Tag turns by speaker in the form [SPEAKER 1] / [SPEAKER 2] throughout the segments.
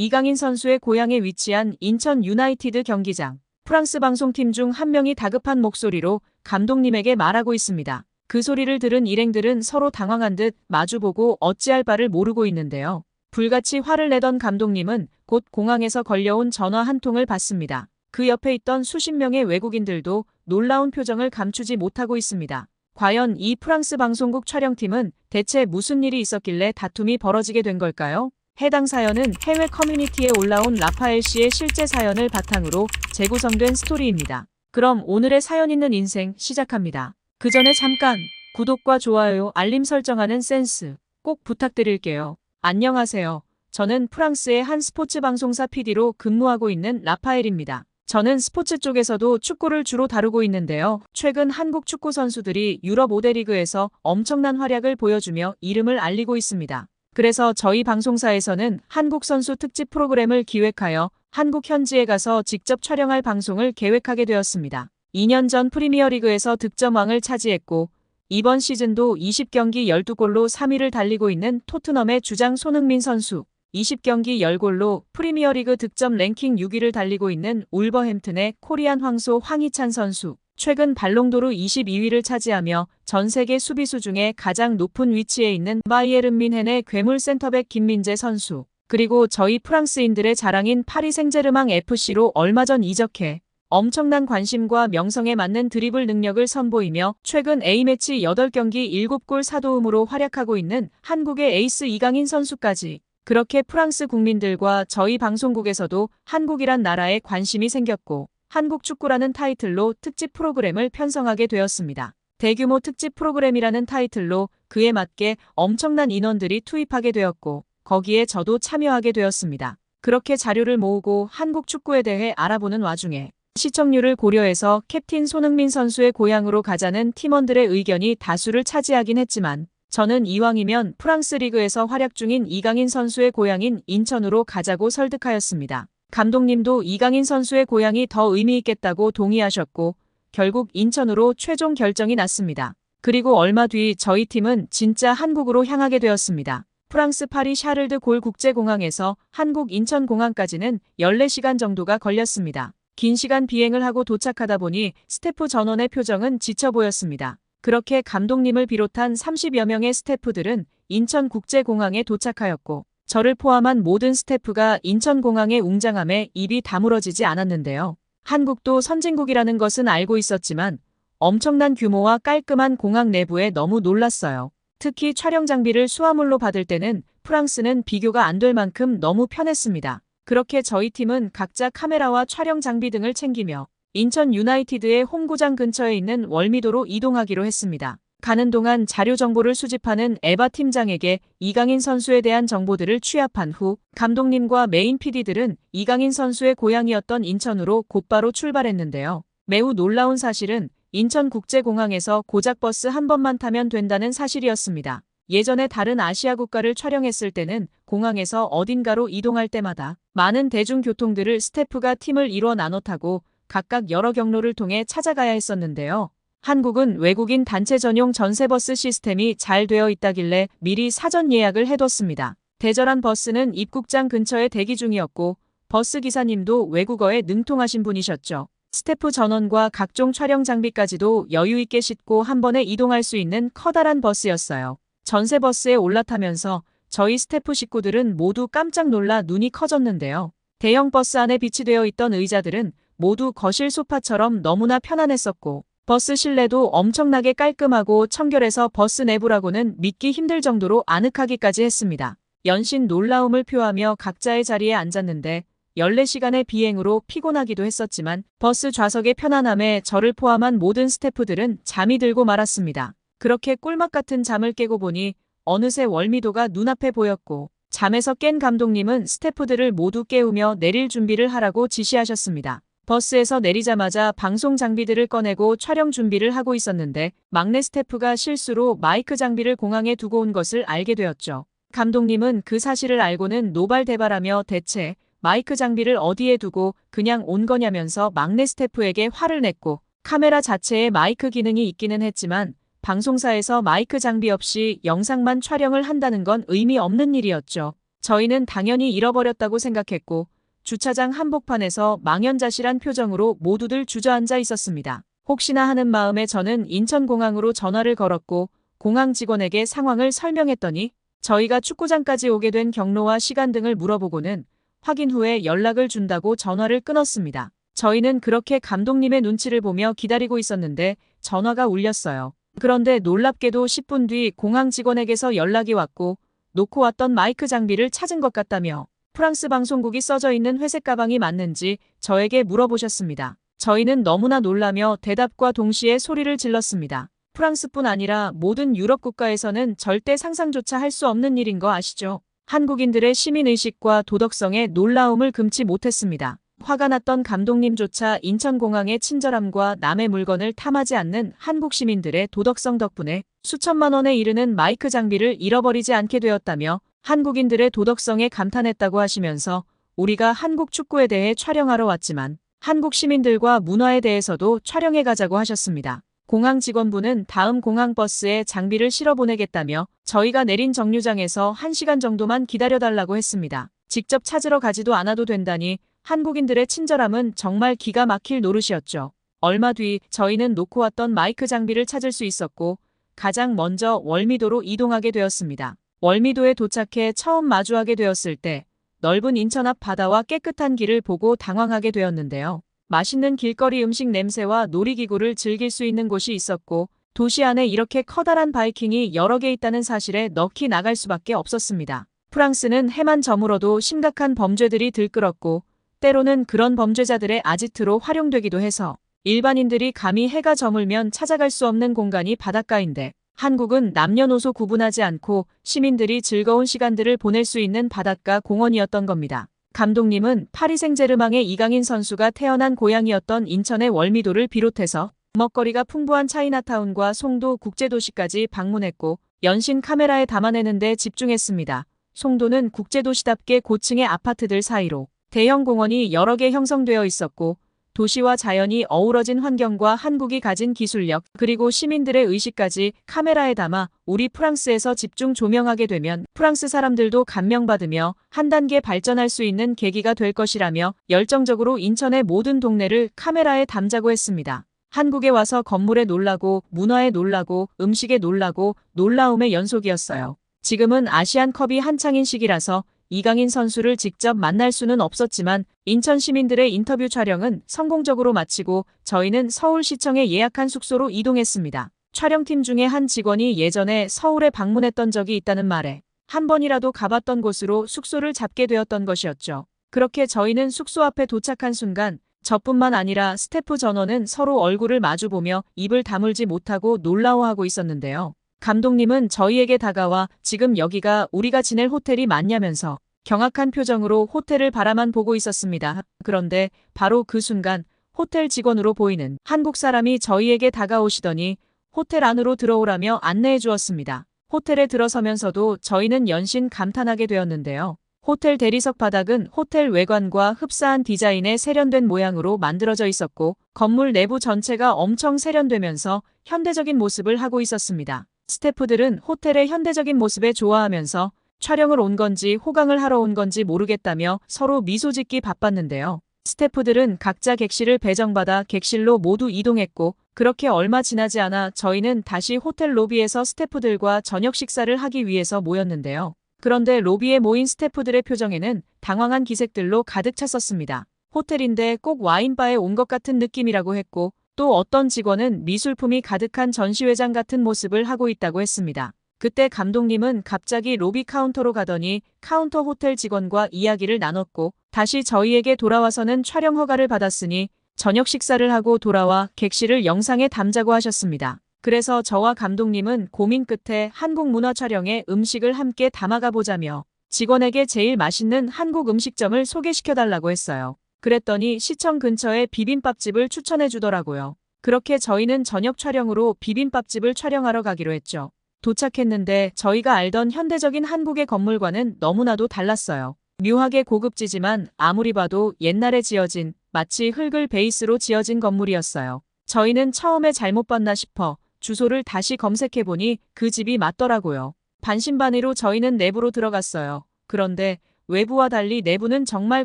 [SPEAKER 1] 이강인 선수의 고향에 위치한 인천 유나이티드 경기장. 프랑스 방송팀 중 한 명이 다급한 목소리로 감독님에게 말하고 있습니다. 그 소리를 들은 일행들은 서로 당황한 듯 마주보고 어찌할 바를 모르고 있는데요. 불같이 화를 내던 감독님은 곧 공항에서 걸려온 전화 한 통을 받습니다. 그 옆에 있던 수십 명의 외국인들도 놀라운 표정을 감추지 못하고 있습니다. 과연 이 프랑스 방송국 촬영팀은 대체 무슨 일이 있었길래 다툼이 벌어지게 된 걸까요? 해당 사연은 해외 커뮤니티에 올라온 라파엘 씨의 실제 사연을 바탕으로 재구성된 스토리입니다. 그럼 오늘의 사연 있는 인생 시작합니다. 그 전에 잠깐 구독과 좋아요, 알림 설정하는 센스 꼭 부탁드릴게요. 안녕하세요. 저는 프랑스의 한 스포츠 방송사 PD로 근무하고 있는 라파엘입니다. 저는 스포츠 쪽에서도 축구를 주로 다루고 있는데요. 최근 한국 축구 선수들이 유럽 5대 리그에서 엄청난 활약을 보여주며 이름을 알리고 있습니다. 그래서 저희 방송사에서는 한국 선수 특집 프로그램을 기획하여 한국 현지에 가서 직접 촬영할 방송을 계획하게 되었습니다. 2년 전 프리미어리그에서 득점왕을 차지했고 이번 시즌도 20경기 12골로 3위를 달리고 있는 토트넘의 주장 손흥민 선수, 20경기 10골로 프리미어리그 득점 랭킹 6위를 달리고 있는 울버햄튼의 코리안 황소 황희찬 선수, 최근 발롱도르 22위를 차지하며 전 세계 수비수 중에 가장 높은 위치에 있는 바이에른 민헨의 괴물 센터백 김민재 선수, 그리고 저희 프랑스인들의 자랑인 파리 생제르망 FC로 얼마 전 이적해 엄청난 관심과 명성에 맞는 드리블 능력을 선보이며 최근 A매치 8경기 7골 사도움으로 활약하고 있는 한국의 에이스 이강인 선수까지 그렇게 프랑스 국민들과 저희 방송국에서도 한국이란 나라에 관심이 생겼고 한국 축구라는 타이틀로 특집 프로그램을 편성하게 되었습니다. 대규모 특집 프로그램이라는 타이틀로 그에 맞게 엄청난 인원들이 투입하게 되었고 거기에 저도 참여하게 되었습니다. 그렇게 자료를 모으고 한국 축구에 대해 알아보는 와중에 시청률을 고려해서 캡틴 손흥민 선수의 고향으로 가자는 팀원들의 의견이 다수를 차지하긴 했지만 저는 이왕이면 프랑스 리그에서 활약 중인 이강인 선수의 고향인 인천으로 가자고 설득하였습니다. 감독님도 이강인 선수의 고향이 더 의미 있겠다고 동의하셨고 결국 인천으로 최종 결정이 났습니다. 그리고 얼마 뒤 저희 팀은 진짜 한국으로 향하게 되었습니다. 프랑스 파리 샤를드 골 국제공항에서 한국 인천공항까지는 14시간 정도가 걸렸습니다. 긴 시간 비행을 하고 도착하다 보니 스태프 전원의 표정은 지쳐 보였습니다. 그렇게 감독님을 비롯한 30여 명의 스태프들은 인천국제공항에 도착하였고 저를 포함한 모든 스태프가 인천공항에 웅장함에 입이 다물어지지 않았는데요. 한국도 선진국이라는 것은 알고 있었지만 엄청난 규모와 깔끔한 공항 내부에 너무 놀랐어요. 특히 촬영 장비를 수화물로 받을 때는 프랑스는 비교가 안 될 만큼 너무 편했습니다. 그렇게 저희 팀은 각자 카메라와 촬영 장비 등을 챙기며 인천 유나이티드의 홈구장 근처에 있는 월미도로 이동하기로 했습니다. 가는 동안 자료 정보를 수집하는 에바 팀장에게 이강인 선수에 대한 정보들을 취합한 후 감독님과 메인 PD들은 이강인 선수의 고향이었던 인천으로 곧바로 출발했는데요. 매우 놀라운 사실은 인천국제공항에서 고작 버스 한 번만 타면 된다는 사실이었습니다. 예전에 다른 아시아 국가를 촬영했을 때는 공항에서 어딘가로 이동할 때마다 많은 대중교통들을 스태프가 팀을 이뤄 나눠 타고 각각 여러 경로를 통해 찾아가야 했었는데요. 한국은 외국인 단체 전용 전세버스 시스템이 잘 되어 있다길래 미리 사전 예약을 해뒀습니다. 대절한 버스는 입국장 근처에 대기 중이었고 버스 기사님도 외국어에 능통하신 분이셨죠. 스태프 전원과 각종 촬영 장비까지도 여유 있게 싣고 한 번에 이동할 수 있는 커다란 버스였어요. 전세 버스에 올라타면서 저희 스태프 식구들은 모두 깜짝 놀라 눈이 커졌는데요. 대형 버스 안에 비치되어 있던 의자들은 모두 거실 소파처럼 너무나 편안했었고 버스 실내도 엄청나게 깔끔하고 청결해서 버스 내부라고는 믿기 힘들 정도로 아늑하기까지 했습니다. 연신 놀라움을 표하며 각자의 자리에 앉았는데 14시간의 비행으로 피곤하기도 했었지만 버스 좌석의 편안함에 저를 포함한 모든 스태프들은 잠이 들고 말았습니다. 그렇게 꿀맛 같은 잠을 깨고 보니 어느새 월미도가 눈앞에 보였고 잠에서 깬 감독님은 스태프들을 모두 깨우며 내릴 준비를 하라고 지시하셨습니다. 버스에서 내리자마자 방송 장비들을 꺼내고 촬영 준비를 하고 있었는데 막내 스태프가 실수로 마이크 장비를 공항에 두고 온 것을 알게 되었죠. 감독님은 그 사실을 알고는 노발대발하며 대체 마이크 장비를 어디에 두고 그냥 온 거냐면서 막내 스태프에게 화를 냈고 카메라 자체에 마이크 기능이 있기는 했지만 방송사에서 마이크 장비 없이 영상만 촬영을 한다는 건 의미 없는 일이었죠. 저희는 당연히 잃어버렸다고 생각했고 주차장 한복판에서 망연자실한 표정으로 모두들 주저앉아 있었습니다. 혹시나 하는 마음에 저는 인천공항으로 전화를 걸었고 공항 직원에게 상황을 설명했더니 저희가 축구장까지 오게 된 경로와 시간 등을 물어보고는 확인 후에 연락을 준다고 전화를 끊었습니다. 저희는 그렇게 감독님의 눈치를 보며 기다리고 있었는데 전화가 울렸어요. 그런데 놀랍게도 10분 뒤 공항 직원에게서 연락이 왔고 놓고 왔던 마이크 장비를 찾은 것 같다며 프랑스 방송국이 써져 있는 회색 가방이 맞는지 저에게 물어보셨습니다. 저희는 너무나 놀라며 대답과 동시에 소리를 질렀습니다. 프랑스뿐 아니라 모든 유럽 국가에서는 절대 상상조차 할 수 없는 일인 거 아시죠? 한국인들의 시민의식과 도덕성에 놀라움을 금치 못했습니다. 화가 났던 감독님조차 인천공항의 친절함과 남의 물건을 탐하지 않는 한국 시민들의 도덕성 덕분에 수천만 원에 이르는 마이크 장비를 잃어버리지 않게 되었다며 한국인들의 도덕성에 감탄했다고 하시면서 우리가 한국 축구에 대해 촬영하러 왔지만 한국 시민들과 문화에 대해서도 촬영해 가자고 하셨습니다. 공항 직원분은 다음 공항 버스에 장비를 실어 보내겠다며 저희가 내린 정류장에서 1시간 정도만 기다려달라고 했습니다. 직접 찾으러 가지도 않아도 된다니 한국인들의 친절함은 정말 기가 막힐 노릇이었죠. 얼마 뒤 저희는 놓고 왔던 마이크 장비를 찾을 수 있었고 가장 먼저 월미도로 이동하게 되었습니다. 월미도에 도착해 처음 마주하게 되었을 때 넓은 인천 앞 바다와 깨끗한 길을 보고 당황하게 되었는데요. 맛있는 길거리 음식 냄새와 놀이기구를 즐길 수 있는 곳이 있었고 도시 안에 이렇게 커다란 바이킹이 여러 개 있다는 사실에 넋이 나갈 수밖에 없었습니다. 프랑스는 해만 저물어도 심각한 범죄들이 들끓었고 때로는 그런 범죄자들의 아지트로 활용되기도 해서 일반인들이 감히 해가 저물면 찾아갈 수 없는 공간이 바닷가인데 한국은 남녀노소 구분하지 않고 시민들이 즐거운 시간들을 보낼 수 있는 바닷가 공원이었던 겁니다. 감독님은 파리 생제르맹의 이강인 선수가 태어난 고향이었던 인천의 월미도를 비롯해서 먹거리가 풍부한 차이나타운과 송도 국제도시까지 방문했고 연신 카메라에 담아내는데 집중했습니다. 송도는 국제도시답게 고층의 아파트들 사이로 대형 공원이 여러 개 형성되어 있었고 도시와 자연이 어우러진 환경과 한국이 가진 기술력 그리고 시민들의 의식까지 카메라에 담아 우리 프랑스에서 집중 조명하게 되면 프랑스 사람들도 감명받으며 한 단계 발전할 수 있는 계기가 될 것이라며 열정적으로 인천의 모든 동네를 카메라에 담자고 했습니다. 한국에 와서 건물에 놀라고 문화에 놀라고 음식에 놀라고 놀라움의 연속이었어요. 지금은 아시안컵이 한창인 시기라서 이강인 선수를 직접 만날 수는 없었지만 인천 시민들의 인터뷰 촬영은 성공적으로 마치고 저희는 서울시청에 예약한 숙소로 이동했습니다. 촬영팀 중에 한 직원이 예전에 서울에 방문했던 적이 있다는 말에 한 번이라도 가봤던 곳으로 숙소를 잡게 되었던 것이었죠. 그렇게 저희는 숙소 앞에 도착한 순간 저뿐만 아니라 스태프 전원은 서로 얼굴을 마주보며 입을 다물지 못하고 놀라워하고 있었는데요. 감독님은 저희에게 다가와 지금 여기가 우리가 지낼 호텔이 맞냐면서 경악한 표정으로 호텔을 바라만 보고 있었습니다. 그런데 바로 그 순간 호텔 직원으로 보이는 한국 사람이 저희에게 다가오시더니 호텔 안으로 들어오라며 안내해 주었습니다. 호텔에 들어서면서도 저희는 연신 감탄하게 되었는데요. 호텔 대리석 바닥은 호텔 외관과 흡사한 디자인의 세련된 모양으로 만들어져 있었고 건물 내부 전체가 엄청 세련되면서 현대적인 모습을 하고 있었습니다. 스태프들은 호텔의 현대적인 모습에 좋아하면서 촬영을 온 건지 호강을 하러 온 건지 모르겠다며 서로 미소 짓기 바빴는데요. 스태프들은 각자 객실을 배정받아 객실로 모두 이동했고 그렇게 얼마 지나지 않아 저희는 다시 호텔 로비에서 스태프들과 저녁 식사를 하기 위해서 모였는데요. 그런데 로비에 모인 스태프들의 표정에는 당황한 기색들로 가득 찼었습니다. 호텔인데 꼭 와인바에 온 것 같은 느낌이라고 했고 또 어떤 직원은 미술품이 가득한 전시회장 같은 모습을 하고 있다고 했습니다. 그때 감독님은 갑자기 로비 카운터로 가더니 카운터 호텔 직원과 이야기를 나눴고 다시 저희에게 돌아와서는 촬영 허가를 받았으니 저녁 식사를 하고 돌아와 객실을 영상에 담자고 하셨습니다. 그래서 저와 감독님은 고민 끝에 한국 문화 촬영에 음식을 함께 담아가 보자며 직원에게 제일 맛있는 한국 음식점을 소개시켜달라고 했어요. 그랬더니 시청 근처에 비빔밥집을 추천해 주더라고요. 그렇게 저희는 저녁 촬영으로 비빔밥집을 촬영하러 가기로 했죠. 도착했는데 저희가 알던 현대적인 한국의 건물과는 너무나도 달랐어요. 묘하게 고급지지만 아무리 봐도 옛날에 지어진 마치 흙을 베이스로 지어진 건물이었어요. 저희는 처음에 잘못 봤나 싶어 주소를 다시 검색해보니 그 집이 맞더라고요. 반신반의로 저희는 내부로 들어갔어요. 그런데 외부와 달리 내부는 정말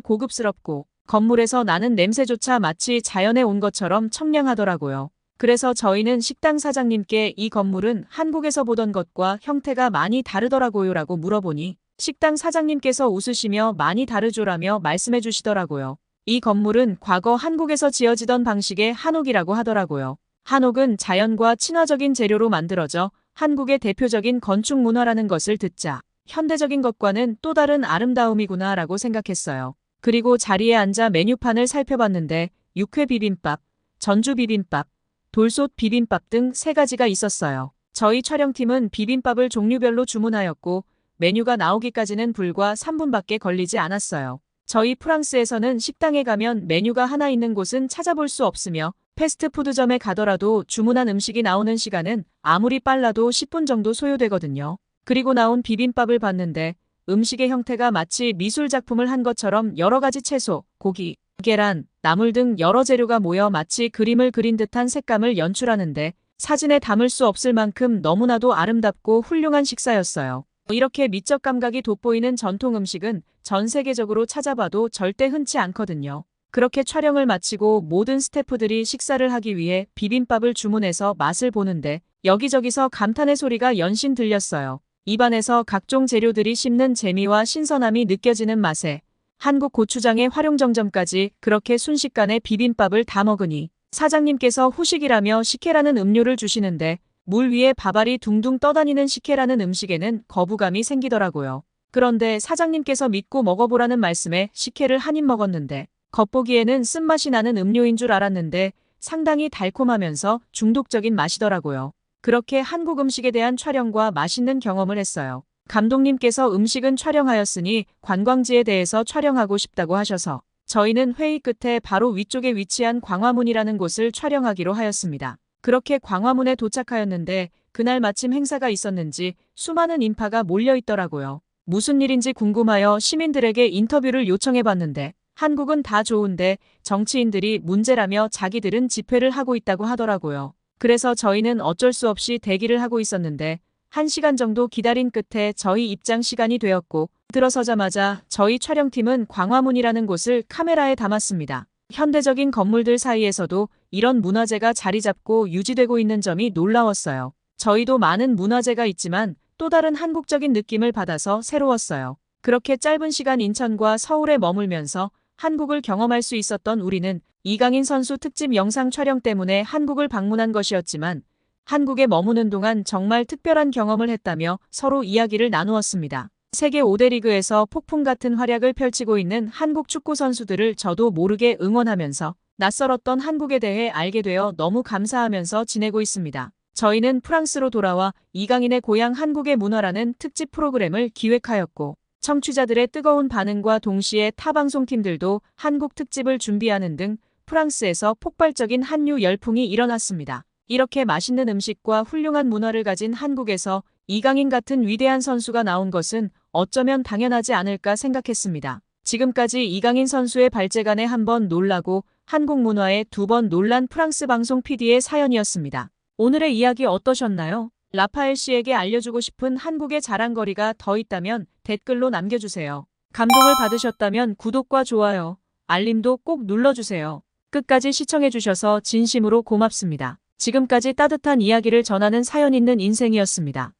[SPEAKER 1] 고급스럽고 건물에서 나는 냄새조차 마치 자연에 온 것처럼 청량하더라고요. 그래서 저희는 식당 사장님께 이 건물은 한국에서 보던 것과 형태가 많이 다르더라고요 라고 물어보니 식당 사장님께서 웃으시며 많이 다르죠라며 말씀해 주시더라고요. 이 건물은 과거 한국에서 지어지던 방식의 한옥이라고 하더라고요. 한옥은 자연과 친화적인 재료로 만들어져 한국의 대표적인 건축 문화라는 것을 듣자 현대적인 것과는 또 다른 아름다움이구나 라고 생각했어요. 그리고 자리에 앉아 메뉴판을 살펴봤는데 육회 비빔밥, 전주 비빔밥, 돌솥 비빔밥 등 세 가지가 있었어요. 저희 촬영팀은 비빔밥을 종류별로 주문하였고 메뉴가 나오기까지는 불과 3분밖에 걸리지 않았어요. 저희 프랑스에서는 식당에 가면 메뉴가 하나 있는 곳은 찾아볼 수 없으며 패스트푸드점에 가더라도 주문한 음식이 나오는 시간은 아무리 빨라도 10분 정도 소요되거든요. 그리고 나온 비빔밥을 봤는데 음식의 형태가 마치 미술 작품을 한 것처럼 여러 가지 채소, 고기, 계란, 나물 등 여러 재료가 모여 마치 그림을 그린 듯한 색감을 연출하는데 사진에 담을 수 없을 만큼 너무나도 아름답고 훌륭한 식사였어요. 이렇게 미적 감각이 돋보이는 전통 음식은 전 세계적으로 찾아봐도 절대 흔치 않거든요. 그렇게 촬영을 마치고 모든 스태프들이 식사를 하기 위해 비빔밥을 주문해서 맛을 보는데 여기저기서 감탄의 소리가 연신 들렸어요. 입안에서 각종 재료들이 씹는 재미와 신선함이 느껴지는 맛에 한국 고추장의 활용정점까지 그렇게 순식간에 비빔밥을 다 먹으니 사장님께서 후식이라며 식혜라는 음료를 주시는데 물 위에 밥알이 둥둥 떠다니는 식혜라는 음식에는 거부감이 생기더라고요. 그런데 사장님께서 믿고 먹어보라는 말씀에 식혜를 한 입 먹었는데 겉보기에는 쓴맛이 나는 음료인 줄 알았는데 상당히 달콤하면서 중독적인 맛이더라고요. 그렇게 한국 음식에 대한 촬영과 맛있는 경험을 했어요. 감독님께서 음식은 촬영하였으니 관광지에 대해서 촬영하고 싶다고 하셔서 저희는 회의 끝에 바로 위쪽에 위치한 광화문이라는 곳을 촬영하기로 하였습니다. 그렇게 광화문에 도착하였는데 그날 마침 행사가 있었는지 수많은 인파가 몰려 있더라고요. 무슨 일인지 궁금하여 시민들에게 인터뷰를 요청해 봤는데 한국은 다 좋은데 정치인들이 문제라며 자기들은 집회를 하고 있다고 하더라고요. 그래서 저희는 어쩔 수 없이 대기를 하고 있었는데 1시간 정도 기다린 끝에 저희 입장 시간이 되었고 들어서자마자 저희 촬영팀은 광화문이라는 곳을 카메라에 담았습니다. 현대적인 건물들 사이에서도 이런 문화재가 자리 잡고 유지되고 있는 점이 놀라웠어요. 저희도 많은 문화재가 있지만 또 다른 한국적인 느낌을 받아서 새로웠어요. 그렇게 짧은 시간 인천과 서울에 머물면서 한국을 경험할 수 있었던 우리는 이강인 선수 특집 영상 촬영 때문에 한국을 방문한 것이었지만 한국에 머무는 동안 정말 특별한 경험을 했다며 서로 이야기를 나누었습니다. 세계 5대 리그에서 폭풍 같은 활약을 펼치고 있는 한국 축구 선수들을 저도 모르게 응원하면서 낯설었던 한국에 대해 알게 되어 너무 감사하면서 지내고 있습니다. 저희는 프랑스로 돌아와 이강인의 고향 한국의 문화라는 특집 프로그램을 기획하였고 청취자들의 뜨거운 반응과 동시에 타 방송팀들도 한국 특집을 준비하는 등 프랑스에서 폭발적인 한류 열풍이 일어났습니다. 이렇게 맛있는 음식과 훌륭한 문화를 가진 한국에서 이강인 같은 위대한 선수가 나온 것은 어쩌면 당연하지 않을까 생각했습니다. 지금까지 이강인 선수의 발재간에 한 번 놀라고 한국 문화에 두 번 놀란 프랑스 방송 PD의 사연이었습니다. 오늘의 이야기 어떠셨나요? 라파엘 씨에게 알려주고 싶은 한국의 자랑거리가 더 있다면 댓글로 남겨주세요. 감동을 받으셨다면 구독과 좋아요, 알림도 꼭 눌러주세요. 끝까지 시청해주셔서 진심으로 고맙습니다. 지금까지 따뜻한 이야기를 전하는 사연 있는 인생이었습니다.